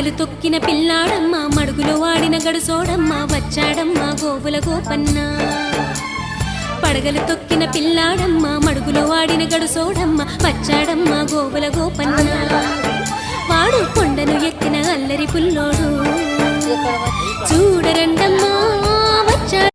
పగలు తొక్కిన పిల్లాడమ్మ మడుగులో వాడిన గడుసోడమ్మ వచ్చాడమ్మ గోవుల గోపన్న. పడగలు తొక్కిన పిల్లాడమ్మ మడుగులో వాడిన గడుసోడమ్మ వచ్చాడమ్మ గోవుల గోపన్న.